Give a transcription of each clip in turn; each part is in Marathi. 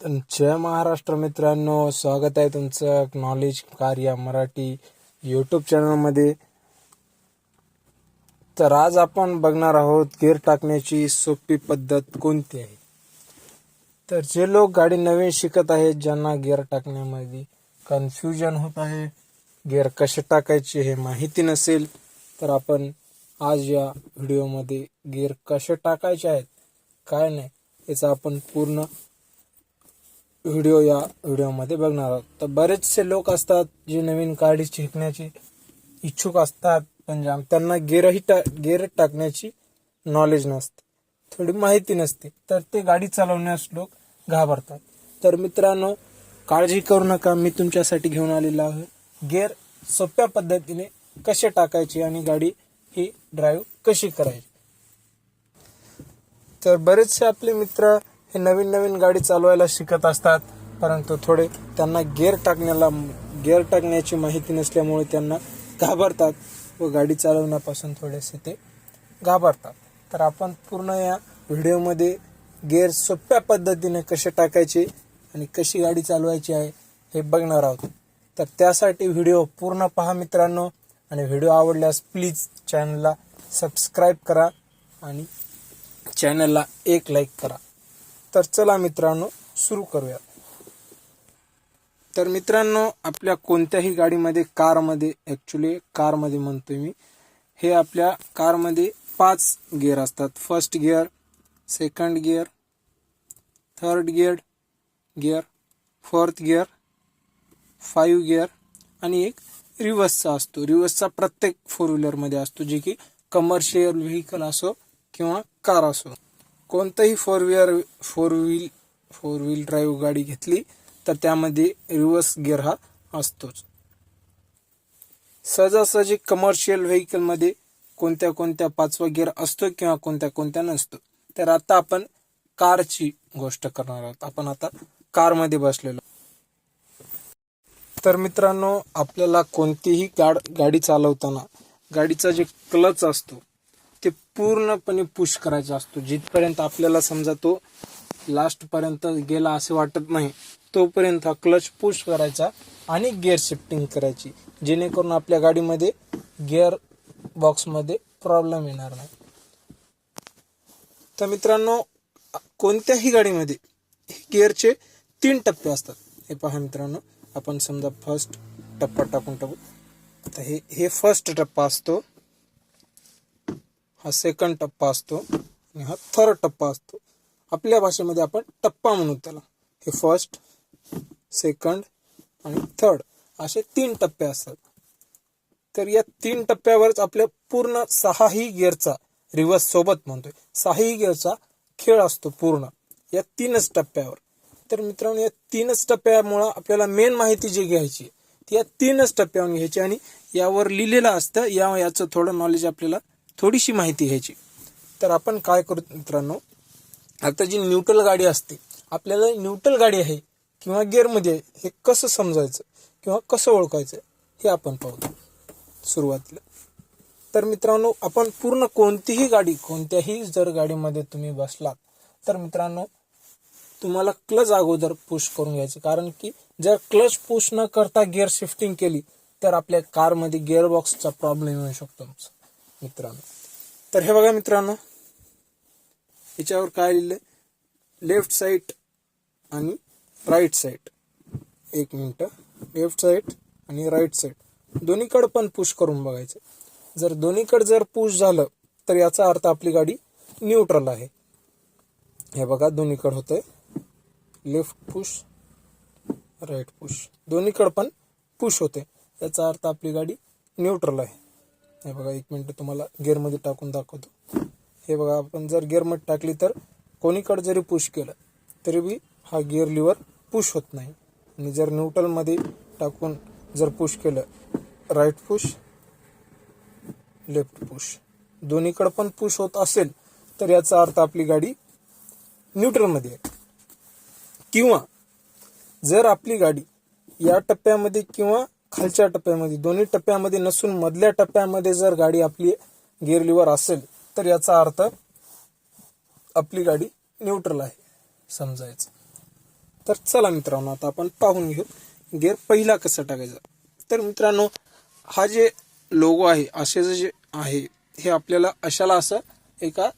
जय महाराष्ट्र मित्रांनो स्वागत आहे तुमचं नॉलेज कार्य मराठी यूट्यूब चॅनलमध्ये तर आज आपण बघणार आहोत गिअर टाकण्याची सोपी पद्धत कोणती आहे? तर जे लोक गाडी नवीन शिकत आहेत ज्यांना गिअर टाकण्यामध्ये कन्फ्युजन होत आहे गिअर कसे टाकायचे हे माहिती नसेल तर आपण आज या व्हिडिओमध्ये गिअर कसे टाकायचे आहेत काय नाही याचा आपण पूर्ण व्हिडिओ या व्हिडिओमध्ये बघणार आहोत. तर बरेचसे लोक असतात जे नवीन गाडी शिकण्याची इच्छुक असतात पण त्यांना गेअरही टा गेअर टाकण्याची नॉलेज नसते. थोडी माहिती नसते. तर ते गाडी चालवण्यास लोक घाबरतात. तर मित्रांनो काळजी करू नका. मी तुमच्यासाठी घेऊन आलेलो आहे. गेअर सोप्या पद्धतीने कसे टाकायचे आणि गाडी ही ड्राईव्ह कशी करायची? तर बरेचसे आपले मित्र हे नवीन नवीन गाडी चालवायला शिकत असतात परंतु थोडे त्यांना गेअर टाकण्याला गेअर टाकण्याची माहिती नसल्यामुळे त्यांना घाबरतात व गाडी चालवण्यापासून थोडेसे ते घाबरतात. तर आपण पूर्ण या व्हिडिओमध्ये गेअर सोप्या पद्धतीने कसे टाकायचे आणि कशी गाडी चालवायची आहे हे बघणार आहोत. तर त्यासाठी व्हिडिओ पूर्ण पहा मित्रांनो आणि व्हिडिओ आवडल्यास प्लीज चॅनलला सबस्क्राईब करा आणि चॅनलला एक लाईक करा. तर चला मित्रांनो सुरू करूया तर मित्रांनो आपल्या कोणत्याही गाडीमध्ये कारमध्ये ॲक्च्युली कारमध्ये म्हणतोय मी हे आपल्या कारमध्ये पाच गिअर असतात. First gear second gear third gear gear fourth gear five gear आणि एक रिव्हर्सचा असतो. रिव्हर्सचा प्रत्येक फोर व्हीलरमध्ये असतो जे की कमर्शियल व्हेकल असो किंवा कार असो. कोणतंही four wheeler four wheel four wheel drive गाडी घेतली तर त्यामध्ये रिव्हर्स गिअर हा असतोच. सहजासहजी कमर्शियल व्हेकलमध्ये कोणत्या कोणत्या पाचवा गिअर असतो किंवा कोणत्या कोणत्या नसतो. तर आता आपण कारची गोष्ट करणार आहोत. आपण आता कारमध्ये बसलेलो. तर मित्रांनो आपल्याला कोणतीही गाड गाडी चालवताना गाडीचा जे क्लच असतो ते पूर्णपणे पुश करायचा असतो. जिथपर्यंत आपल्याला समजा तो लास्ट पर्यंत गेला असे वाटत नाही तोपर्यंत हा क्लच पुश करायचा आणि गिअर शिफ्टिंग करायची. जेणेकरून आपल्या गाडीमध्ये गिअर बॉक्समध्ये प्रॉब्लेम येणार नाही. तर मित्रांनो कोणत्याही गाडीमध्ये गिअरचे तीन टप्पे असतात. हे पहा मित्रांनो आपण समजा फर्स्ट टप्पा टाकून टाकू. आता हे हे फर्स्ट टप्पा असतो. हा सेकंड टप्पा असतो आणि हा थर्ड टप्पा असतो. आपल्या भाषेमध्ये आपण टप्पा म्हणू त्याला. हे फर्स्ट सेकंड आणि थर्ड असे तीन टप्पे असतात. तर या तीन टप्प्यावरच आपल्या पूर्ण सहाही गिअरचा रिव्हर्स सोबत म्हणतोय. सहाही गिअरचा खेळ असतो पूर्ण. या तीनच टप्प्यावर. तर मित्रांनो या तीनच टप्प्यामुळं आपल्याला मेन माहिती जी घ्यायची ती या तीनच टप्प्यावर घ्यायची आणि यावर लिहिलेलं असतं. या याचं थोडं नॉलेज आपल्याला थोडीशी माहिती घ्यायची. तर आपण काय करू मित्रांनो? आता जी न्यूट्रल गाडी असते आपल्याला न्यूट्रल गाडी आहे किंवा गिअरमध्ये हे कसं समजायचं किंवा कसं ओळखायचं हे आपण पाहू सुरुवातीला. तर मित्रांनो आपण पूर्ण कोणतीही गाडी कोणत्याही जर गाडीमध्ये तुम्ही बसलात तर मित्रांनो तुम्हाला क्लच अगोदर पुश करून घ्यायचं. कारण की जर क्लच पुश न करता गिअर शिफ्टिंग केली तर आपल्या कारमध्ये गिअर बॉक्सचा प्रॉब्लेम येऊ शकतो मित्रांनो. तर हे बघा मित्रांनो. याच्यावर काय लिहिलं लेफ्ट साईड आणि राईट साईड एक मिनिट. लेफ्ट साईड आणि राईट साईड दोन्हीकडे पण पुश करून बघायचं. जर दोन्हीकडे जर पुश झालं तर याचा अर्थ आपली गाडी न्यूट्रल आहे. हे बघा दोन्हीकडे होतंय. लेफ्ट पुश राईट पुश दोन्हीकडे पण पुश होते याचा अर्थ आपली गाडी न्यूट्रल आहे. हे बघा एक मिनटं तुम्हाला गिअरमध्ये टाकून दाखवतो. हे बघा आपण जर गेअरमध्ये टाकली तर कोणीकडे जरी पुश केलं तरी बी हा गिअर लिव्हर पुश होत नाही. आणि जर न्यूट्रलमध्ये टाकून जर पुश केलं राईट पुश लेफ्ट पुश दोन्हीकडे पण पुश होत असेल तर याचा अर्थ आपली गाडी न्यूट्रलमध्ये आहे. किंवा जर आपली गाडी या टप्प्यामध्ये किंवा खालच्या टप्प्यामध्ये दोन्ही टप्प्यामध्ये नसून मधल्या टप्प्यामध्ये जर गाडी आपली गिअरलीवर असेल तर याचा अर्थ आपली गाडी न्यूट्रल आहे समजायचं. तर चला मित्रांनो आता आपण पाहून घेऊ गिअर पहिला कसा टाकायचा. तर मित्रांनो हा जे लोगो आहे असे जे आहे हे आपल्याला अशाला असं एका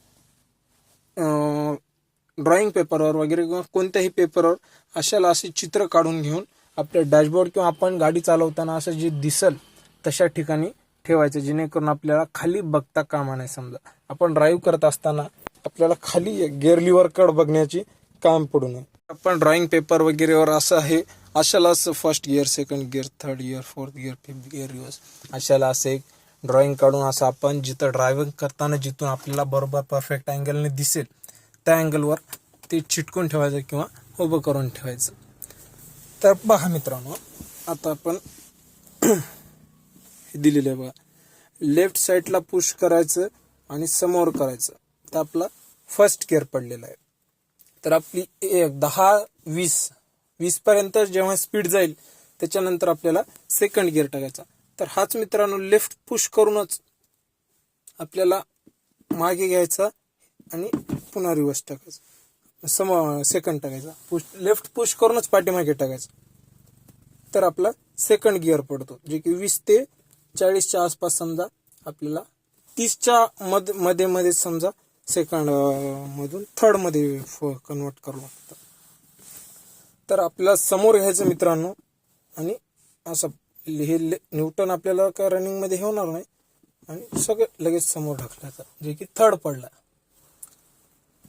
ड्रॉइंग पेपरवर वगैरे किंवा कोणत्याही पेपरवर अशाला असे चित्र काढून घेऊन आपल्या डॅशबोर्ड किंवा आपण गाडी चालवताना असं जे दिसल तशा ठिकाणी ठेवायचं जेणेकरून आपल्याला खाली बघता कामा नाही समजा. आपण ड्राईव्ह करत असताना आपल्याला खाली गिअर लिव्हर कड बघण्याची काम पडू नये. आपण ड्रॉइंग पेपर वगैरेवर असं आहे अशाला असं first gear second gear third gear fourth gear fifth gear reverse अशाला असं एक ड्रॉइंग काढून असं आपण जिथं ड्रायव्हिंग करताना जिथून आपल्याला बरोबर परफेक्ट अँगलने दिसेल त्या अँगलवर ते चिटकून ठेवायचं किंवा उभं करून ठेवायचं. तर पहा मित्रांनो आता आपण हे दिलेलं आहे बघा. लेफ्ट साईडला पुश करायचं आणि समोर करायचं. तर आपला फर्स्ट गिअर पडलेला आहे. तर आपली एक दहा वीस वीस पर्यंत जेव्हा स्पीड जाईल त्याच्यानंतर आपल्याला सेकंड गिअर टाकायचा. तर हाच मित्रांनो लेफ्ट पुश करूनच आपल्याला मागे घ्यायचा आणि पुन्हा रिवर्स टाकायचा. सम सेकंड टाकायचा. पुश लेफ्ट पुश करूनच पाठीमागे टाकायचा. तर आपला सेकंड गिअर पडतो. जे की वीस ते चाळीसच्या आसपास समजा आपल्याला तीसच्या मधमध्ये मध्ये समजा सेकंड मधून थर्डमध्ये कन्वर्ट करू लागतं. तर आपल्याला समोर घ्यायचं मित्रांनो. आणि असं हे ले- न्यूटन आपल्याला काय रनिंगमध्ये हे होणार नाही. आणि सगळं लगेच समोर ढकलायचं. जे की थर्ड पडला.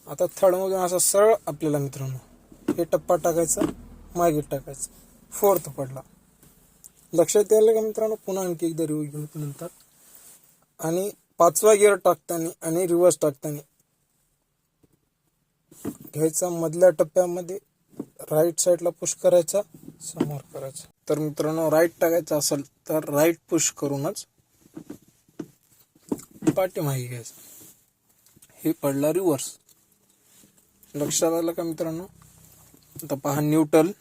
आता थर्डमधून असा सरळ आपल्याला मित्रांनो हे टप्पा टाकायचा मागे टाकायचा. फोर्थ पडला. लक्षात यायला का मित्रांनो पुन्हा आणखी एकदा रिव्ह्यू घेऊ नंतर. आणि पाचवा गिअर टाकताना आणि रिव्हर्स टाकताना घ्यायचा मधल्या टप्प्यामध्ये राईट साईडला पुश करायचा समोर करायचा. तर मित्रांनो राईट टाकायचं असेल तर राईट पुश करूनच पाठीमागे घ्यायचं. हे पडला रिव्हर्स लक्षात आलं का मित्रांनो? आता पहा न्यूट्रल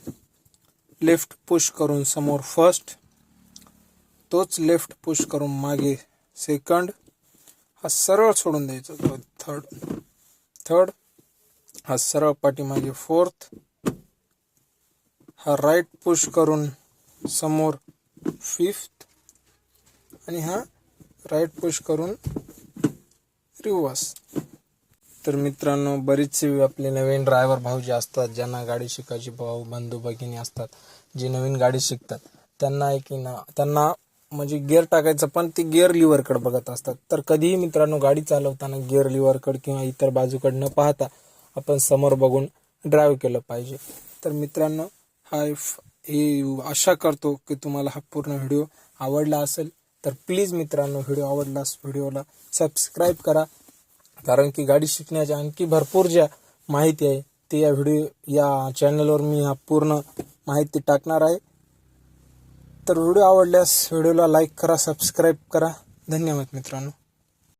लेफ्ट पुश करून समोर फर्स्ट तोच लेफ्ट पुश करून मागे सेकंड हा सरळ सोडून द्यायचा तो थर्ड थर्ड हा सरळ पाठीमागे फोर्थ हा राईट पुश करून समोर फिफ्थ आणि हा राईट पुश करून रिवर्स तर मित्रांनो बरेचसे आपले नवीन ड्रायव्हर भाऊ जे असतात ज्यांना गाडी शिकायची भाऊ बंधू भगिनी असतात जे नवीन गाडी शिकतात. त्यांना एक ना त्यांना म्हणजे गिअर टाकायचं पण ते गिअर लिव्हरकडे बघत असतात. तर कधीही मित्रांनो गाडी चालवताना गिअर लिव्हरकडे किंवा इतर बाजूकडे न पाहता आपण समोर बघून ड्राईव्ह केलं पाहिजे. तर मित्रांनो हा फ- हे आशा करतो की तुम्हाला हा पूर्ण व्हिडिओ आवडला असेल. तर प्लीज मित्रांनो व्हिडिओ आवडलास व्हिडिओला सबस्क्राईब करा. कारण की गाडी शिकण्याच्या आणखी भरपूर ज्या माहिती आहे ते या व्हिडिओ या चॅनलवर मी हा पूर्ण माहिती टाकणार आहे. तर व्हिडिओ आवडल्यास व्हिडिओला लाईक करा सबस्क्राईब करा. धन्यवाद मित्रांनो.